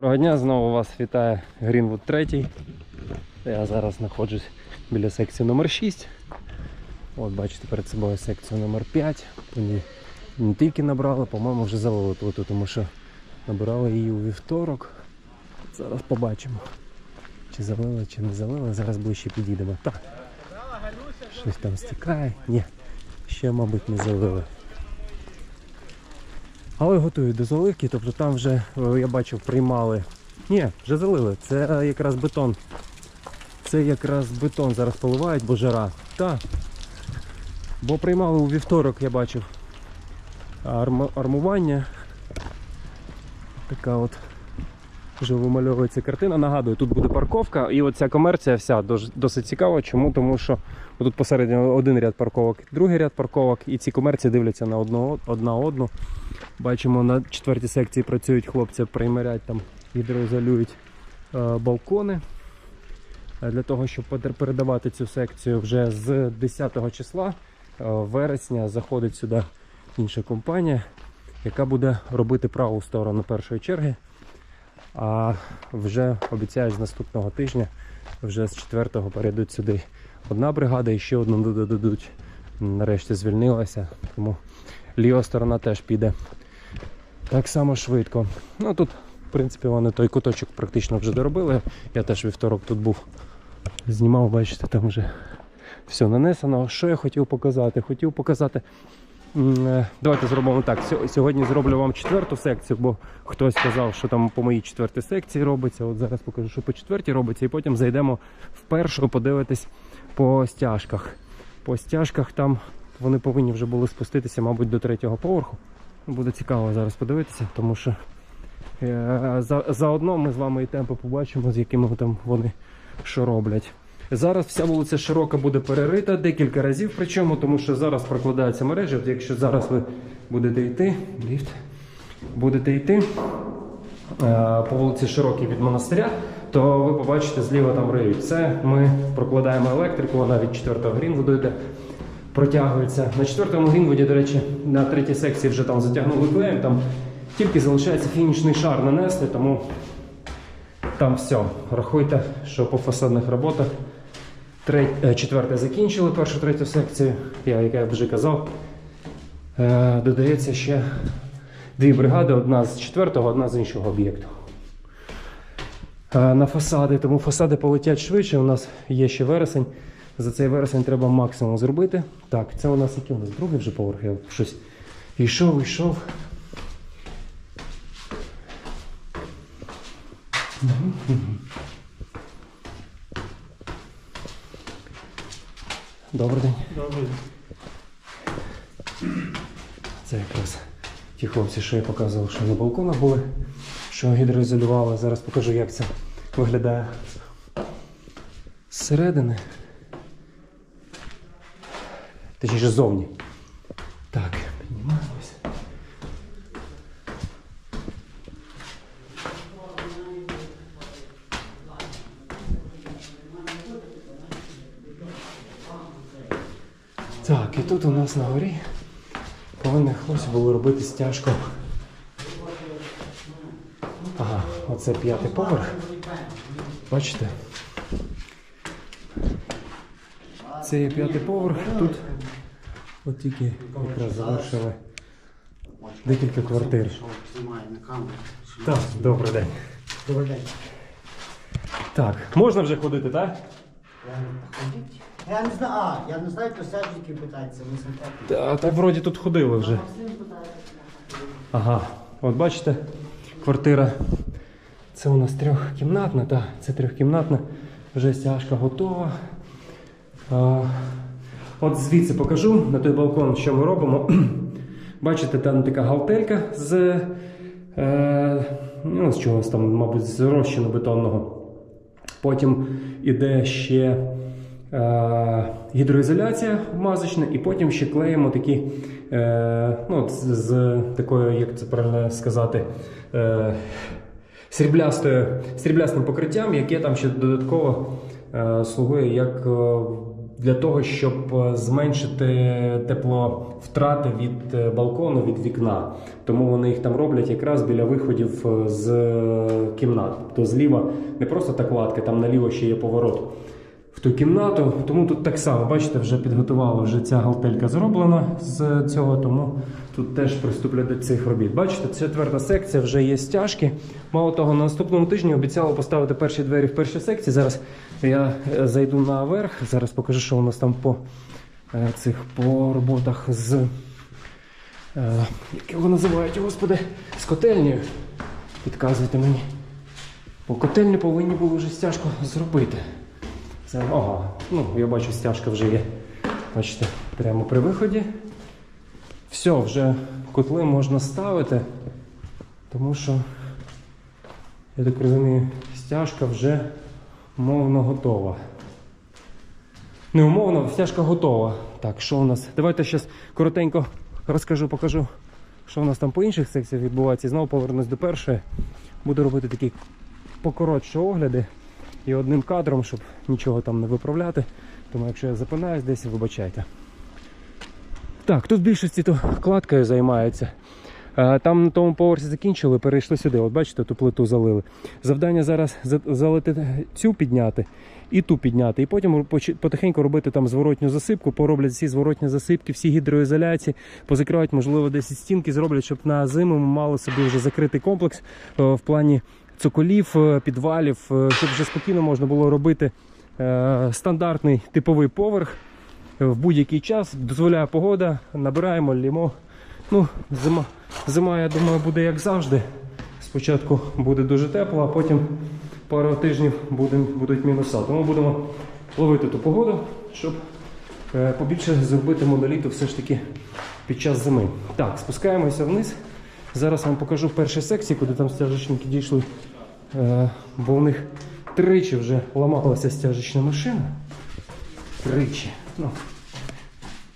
Доброго дня, знову вас вітає Greenwood 3. Я зараз знаходжусь біля секції номер 6. От бачите перед собою секцію номер 5. Вони не тільки набрали, по-моєму, вже залили плиту, тому що набирали її у вівторок. Зараз побачимо. Чи залили, чи не залили. Зараз ближче підійдемо. Так. Щось там стікає. Ні. Ще, мабуть, не залили. Але готують до заливки, тобто там вже, е, я бачив, приймали. Ні, вже залили. Це е, якраз бетон. Це якраз бетон зараз поливають, бо жара. Так. Бо приймали у вівторок, я бачив. Арм... армування. Така от вже вимальовується картина. Нагадую, тут буде парковка, і оця комерція вся досить цікава. Чому? Тому що тут посередині один ряд парковок, другий ряд парковок, і ці комерції дивляться на одну, одна одну. Бачимо, на четвертій секції працюють хлопці, приймарять там, гідроізолюють е, балкони. Е, Для того, щоб передавати цю секцію вже з 10 числа е, вересня заходить сюди інша компанія, яка буде робити праву сторону першої черги. А вже обіцяють з наступного тижня, вже з 4-го перейдуть сюди одна бригада і ще одну додадуть. Нарешті звільнилася, тому ліва сторона теж піде так само швидко. Ну тут, в принципі, вони той куточок практично вже доробили. Я теж вівторок тут був. Знімав, бачите, там вже все нанесено. Що я хотів показати? Хотів показати. Е, Давайте зробимо так. Сьогодні зроблю вам четверту секцію, бо хтось сказав, що там по моїй четвертій секції робиться. От зараз покажу, що по четвертій робиться, і потім зайдемо в першу, подивитись по стяжках. По стяжках там вони повинні вже були спуститися, мабуть, до третього поверху. Буде цікаво зараз подивитися, тому що е, заодно ми з вами і темпи побачимо, з якими там вони що роблять. Зараз вся вулиця широка буде перерита декілька разів, причому, тому що зараз прокладаються мережі. От якщо зараз ви будете йти, ліфт, будете йти е, по вулиці Широкій від монастиря, то ви побачите зліва там риють. Це ми прокладаємо електрику, вона від 4 Грінвуду йде протягується. На четвертому Грінвуді, до речі, на третій секції вже там затягнули клеєм, там тільки залишається фінішний шар нанести, тому там все. Рахуйте, що по фасадних роботах е, четверте закінчили першу третю секцію, я, як я вже казав, е, додається ще дві бригади, одна з четвертого, одна з іншого об'єкту. Е, На фасади, тому фасади полетять швидше. У нас є ще вересень. За цей вересень треба максимум зробити. Так, це у нас який у нас другий вже поверх. Я щось йшов, йшов. Мгм, день. Добрий день. Це якраз ті хлопці, що я показував, що на балконах були, що гідроізолювали. Зараз покажу, як це виглядає зсередини. Точніше, ззовні. Так, піднімаємось. Так, і тут у нас на горі повинні хлопці було робити стяжку. Ага, оце п'ятий поверх. Бачите? Це є п'ятий поверх. Тут от тільки якраз завершили декілька квартир. Так, добрий день. Добрий день. Так, можна вже ходити, так? Я не знаю, а, я не знаю, про саджики питається, ми. Та, так вроді тут ходили вже. Ага, от бачите, квартира. Це у нас трьохкімнатна, так, це трьохкімнатна. Вже стяжка готова. А, от звідси покажу на той балкон, що ми робимо. Бачите, там така галтелька з, е, ну, з чогось там, мабуть, з розчину бетонного. Потім іде ще гідроізоляція мазочна, і потім ще клеїмо такі, е, ну, з, такою, як це правильно сказати, е, сріблястим покриттям, яке там ще додатково е, слугує як е, для того, щоб е, зменшити тепловтрати від е, балкону, від вікна. Тому вони їх там роблять якраз біля виходів е, з е, кімнат. То зліва не просто так латки, там наліво ще є поворот в ту кімнату. Тому тут так само, бачите, вже підготувала вже ця галтелька зроблена з цього, тому тут теж приступлять до цих робіт. Бачите, четверта секція вже є стяжки. Мало того, на наступному тижні обіцяла поставити перші двері в першій секції. Зараз я е, зайду наверх. Зараз покажу, що у нас там по е, цих по роботах з. е, Як його називають, господи, з котельнею. Підказуйте мені. Бо котельні повинні були вже стяжку зробити. Це, ага, ну я бачу, стяжка вже є. Бачите, прямо при виході. Все, вже котли можна ставити, тому що, я так розумію, стяжка вже мовно готова. Не умовно, стяжка готова. Так, що у нас? Давайте зараз коротенько розкажу, покажу, що у нас там по інших секціях відбувається. І знову повернусь до першої. Буду робити такі покоротші огляди і одним кадром, щоб нічого там не виправляти. Тому якщо я запинаюсь десь, вибачайте. Так, тут в більшості то кладкою займаються. Е, Там на тому поверсі закінчили, перейшли сюди. От бачите, ту плиту залили. Завдання зараз залити цю підняти і ту підняти. І потім потихеньку робити там зворотню засипку, пороблять всі зворотні засипки, всі гідроізоляції, позакривають, можливо, десь стінки зроблять, щоб на зиму ми мали собі вже закритий комплекс е, в плані цоколів, е, підвалів, е, щоб вже спокійно можна було робити е, стандартний типовий поверх в будь-який час. Дозволяє погода, набираємо, лімо. Ну, зима, зима, я думаю, буде як завжди. Спочатку буде дуже тепло, а потім пару тижнів будуть мінуса. Тому будемо ловити ту погоду, щоб побільше зробити моноліту все ж таки під час зими. Так, спускаємося вниз. Зараз вам покажу перші секції, куди там стяжечники дійшли. Е, бо у них тричі вже ламалася стяжечна машина. Тричі. Ну,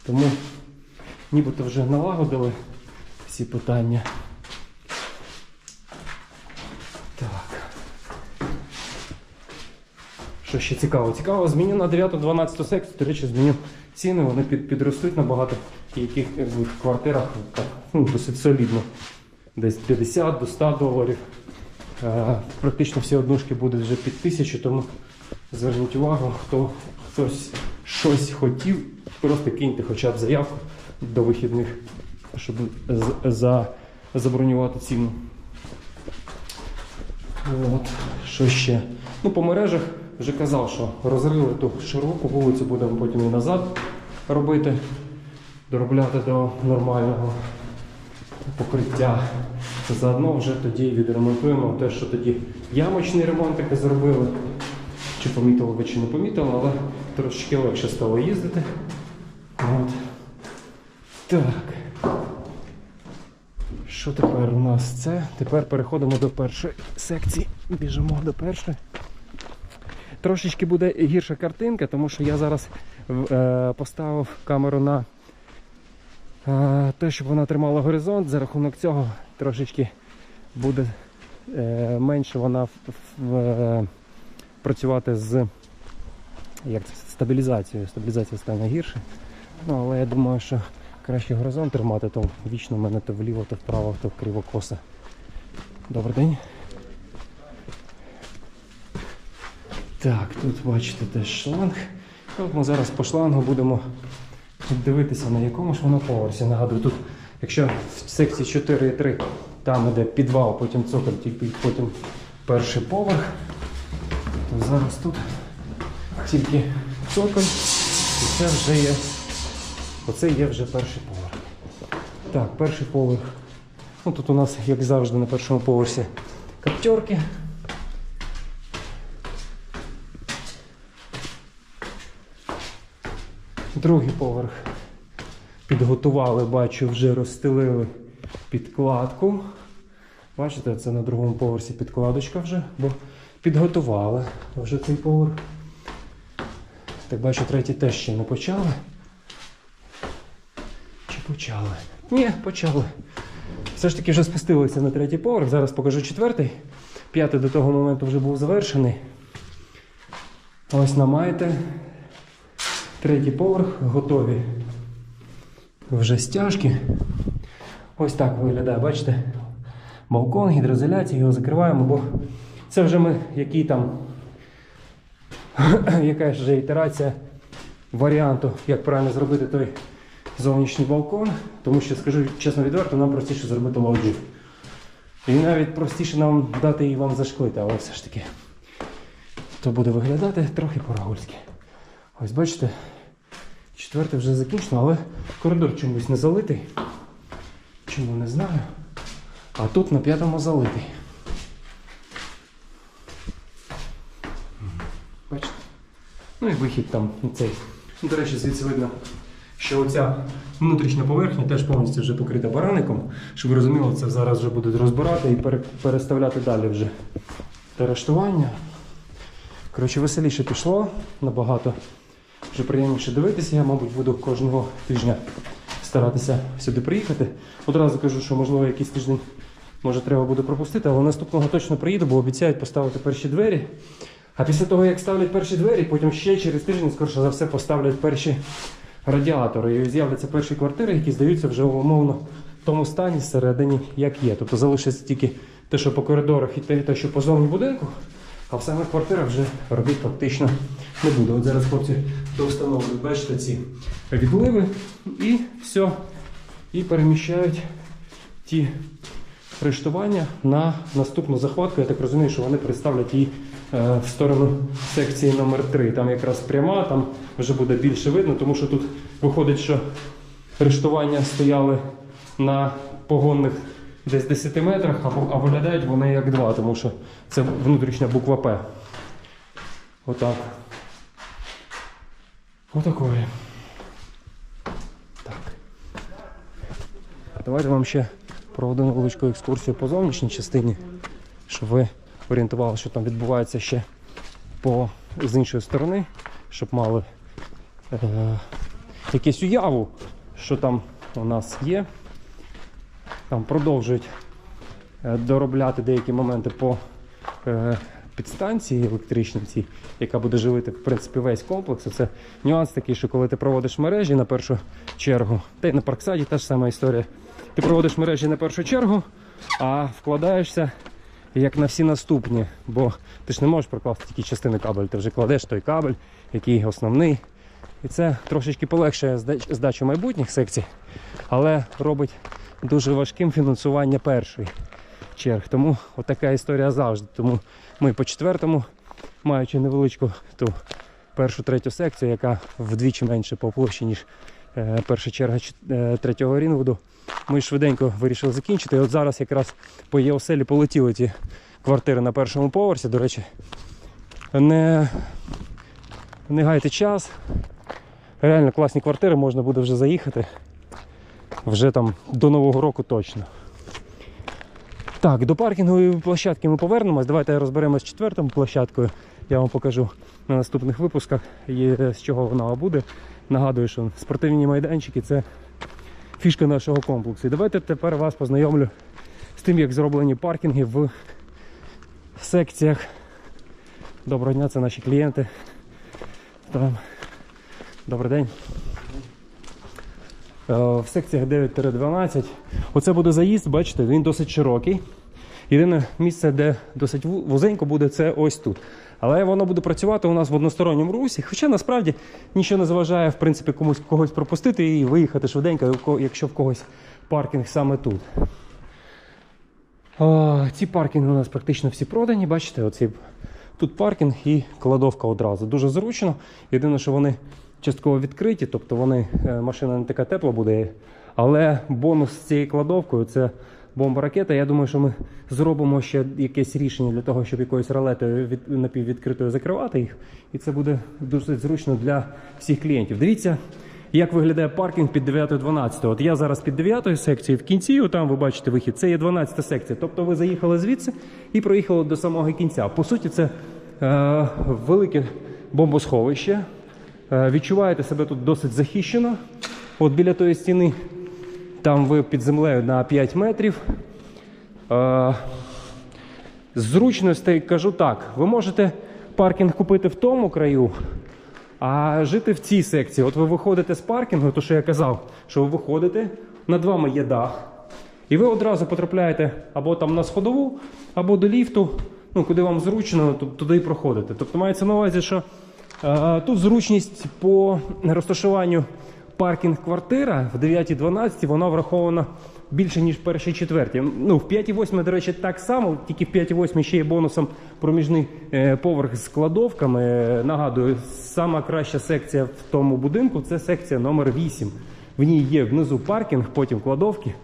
тому нібито вже налагодили всі питання. Що ще цікаво? Цікаво, зміню на 9-12 секцію, до речі, зміню ціни, вони під, підростуть набагато яких квартирах так, ну, досить солідно. Десь 50 до 100 доларів. Е, практично всі однушки будуть вже під тисячу, тому зверніть увагу, хто хтось щось хотів, просто киньте хоча б заявку до вихідних, щоб за, забронювати ціну. От, що ще? Ну, по мережах вже казав, що розрили ту широку вулицю, будемо потім і назад робити, доробляти до нормального покриття. Заодно вже тоді відремонтуємо те, що тоді ямочний ремонт таки зробили. Чи помітили ви, чи не помітили, але трошки легше стало їздити. От. Так. Що тепер у нас це? Тепер переходимо до першої секції. Біжимо до першої. Трошечки буде гірша картинка, тому що я зараз е, поставив камеру на те, щоб вона тримала горизонт. За рахунок цього трошечки буде е, менше вона в, в, е, працювати з як це, стабілізацією. Стабілізація стане гірше. Ну, але я думаю, що краще горизонт тримати, то вічно в мене то вліво, то вправо, то криво коса. Добрий день. Так, тут бачите теж шланг. От ми зараз по шлангу будемо дивитися, на якому ж воно поверсі. Нагадую, тут, якщо в секції 4,3 там іде підвал, потім цоколь, потім перший поверх, то зараз тут тільки цоколь, і це вже є. Оце є вже перший поверх. Так, перший поверх. Ну, тут у нас, як завжди, на першому поверсі каптерки. Другий поверх підготували, бачу, вже розстелили підкладку. Бачите, це на другому поверсі підкладочка вже, бо підготували вже цей поверх. Так бачу, третій теж ще не почали. Чи почали? Ні, почали. Все ж таки вже спустилися на третій поверх. Зараз покажу четвертий. П'ятий до того моменту вже був завершений. Ось намаєте. Третій поверх готові. Вже стяжки. Ось так виглядає, бачите? Балкон, гідроізоляція, його закриваємо, бо це вже ми який там, яка ж вже ітерація варіанту, як правильно зробити той зовнішній балкон. Тому що, скажу чесно відверто, нам простіше зробити лоджію. І навіть простіше нам дати її вам зашклити, але все ж таки то буде виглядати трохи по-рагульськи. Ось бачите, четверте вже закінчено, але коридор чомусь не залитий. Чому не знаю. А тут на п'ятому залитий. Бачите? Ну і вихід там цей. Ну, До речі, звідси видно, що оця внутрішня поверхня теж повністю вже покрита бараником. Щоб ви розуміли, це зараз вже будуть розбирати і переставляти далі вже терештування. Коротше, веселіше пішло, набагато вже приємніше дивитися. Я, мабуть, буду кожного тижня старатися сюди приїхати. Одразу кажу, що можливо якийсь тиждень може треба буде пропустити, але наступного точно приїду, бо обіцяють поставити перші двері. А після того, як ставлять перші двері, потім ще через тиждень, скоріше за все, поставлять перші радіатори. І з'являться перші квартири, які здаються вже умовно в тому стані всередині, як є. Тобто залишиться тільки те, що по коридорах, і те, що по зовні будинку. А в самих квартирах вже робіт практично не буде. От зараз хлопці довстановлюють, бачите, ці відливи і все. І переміщають ті рештування на наступну захватку. Я так розумію, що вони представлять її е, в сторону секції номер 3 Там якраз пряма, там вже буде більше видно, тому що тут виходить, що рештування стояли на погонних десь 10 метрах, а виглядають вони як два, тому що це внутрішня буква П. Отак. Отакої. Так. Давайте вам ще проведу невеличку екскурсію по зовнішній частині, щоб ви орієнтувалися, що там відбувається ще по, з іншої сторони, щоб мали е, якусь уяву, що там у нас є. Там продовжують е, доробляти деякі моменти по е, підстанції електричній, яка буде живити в принципі весь комплекс. Це нюанс такий, що коли ти проводиш мережі на першу чергу, та й на парксаді та ж сама історія. Ти проводиш мережі на першу чергу, а вкладаєшся як на всі наступні, бо ти ж не можеш прокласти тільки частини кабелю, ти вже кладеш той кабель, який основний. І це трошечки полегшує здачу майбутніх секцій, але робить дуже важким фінансування першої черг. Тому отака історія завжди. Тому ми по четвертому, маючи невеличку ту першу третю секцію, яка вдвічі менше по площі, ніж е, перша черга е, третього рівневоду, ми швиденько вирішили закінчити. І от зараз якраз по ЄОСЕЛі полетіли ті квартири на першому поверсі. До речі, не, не гайте час. Реально класні квартири, можна буде вже заїхати. Вже там до Нового року точно. Так, до паркінгової площадки ми повернемось. Давайте розберемось з четвертою площадкою. Я вам покажу на наступних випусках, з чого вона буде. Нагадую, що спортивні майданчики це фішка нашого комплексу. І давайте тепер вас познайомлю з тим, як зроблені паркінги в секціях. Доброго дня, це наші клієнти. Там. Добрий день. Е, В секціях 9-12. Оце буде заїзд, бачите, він досить широкий. Єдине місце, де досить вузенько буде, це ось тут. Але воно буде працювати у нас в односторонньому русі. Хоча насправді нічого не заважає, в принципі, комусь когось пропустити і виїхати швиденько, якщо в когось паркінг саме тут. А, ці паркінги у нас практично всі продані. Бачите, оці, тут паркінг і кладовка одразу. Дуже зручно. Єдине, що вони частково відкриті, тобто вони, е, машина не така тепла буде. Але бонус з цією кладовкою це бомба ракета. Я думаю, що ми зробимо ще якесь рішення для того, щоб якоюсь ролетою від, напіввідкритою закривати їх. І це буде досить зручно для всіх клієнтів. Дивіться, як виглядає паркінг під 9-12. От я зараз під 9 секцією в кінці, там ви бачите вихід, це є 12 секція. Тобто ви заїхали звідси і проїхали до самого кінця. По суті, це е, велике бомбосховище. Е, відчуваєте себе тут досить захищено. От біля тої стіни, там ви під землею на 5 метрів. Е, зручностей кажу так: ви можете паркінг купити в тому краю, А жити в цій секції, от ви виходите з паркінгу, то що я казав, що ви виходите, над вами є дах, і ви одразу потрапляєте або там на сходову, або до ліфту, ну куди вам зручно, туди і проходите. Тобто мається на увазі, що тут зручність по розташуванню паркінг-квартира в 9-12 вона врахована більше, ніж в першій четвертій. Ну, в 5-8, до речі, так само, тільки в 5-8 ще є бонусом проміжний е, поверх з кладовками. Нагадую, сама краща секція в тому будинку це секція номер 8. В ній є внизу паркінг, потім кладовки.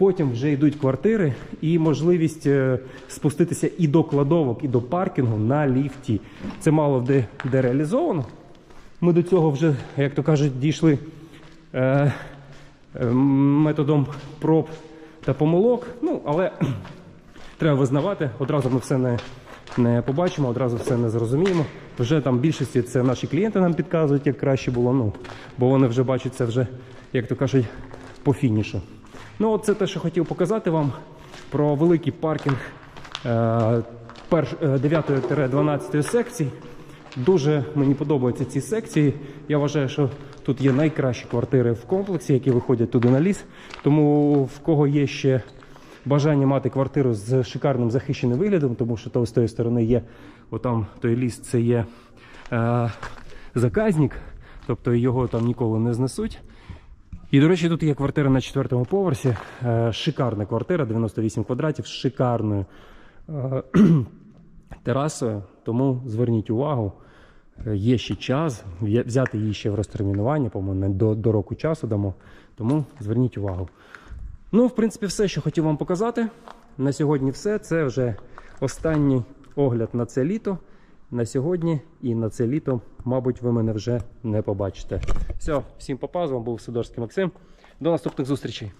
Потім вже йдуть квартири і можливість е, спуститися і до кладовок, і до паркінгу на ліфті. Це мало де, де реалізовано. Ми до цього вже, як то кажуть, дійшли е, методом проб та помилок. Ну, але треба визнавати, одразу ми все не, не побачимо, одразу все не зрозуміємо. Вже там більшості це наші клієнти нам підказують, як краще було. Ну, бо вони вже бачать це вже, як то кажуть, по фінішу. Ну, це те, що хотів показати вам про великий паркінг е, перш, е, 9-12 секцій. Дуже мені подобаються ці секції. Я вважаю, що тут є найкращі квартири в комплексі, які виходять туди на ліс. Тому в кого є ще бажання мати квартиру з шикарним захищеним виглядом, тому що з тої сторони є, отам той ліс, це є е, заказник, тобто його там ніколи не знесуть. І, до речі, тут є квартира на четвертому поверсі. Е, шикарна квартира, 98 квадратів, з шикарною е, терасою. Тому зверніть увагу, е, є ще час взяти її ще в розтермінування, по-моєму, до, до року часу дамо. Тому зверніть увагу. Ну, в принципі, все, що хотів вам показати. На сьогодні все. Це вже останній огляд на це літо. На сьогодні і на це літо, мабуть, ви мене вже не побачите. Все, всім попав, з вами був Сидорський Максим. До наступних зустрічей.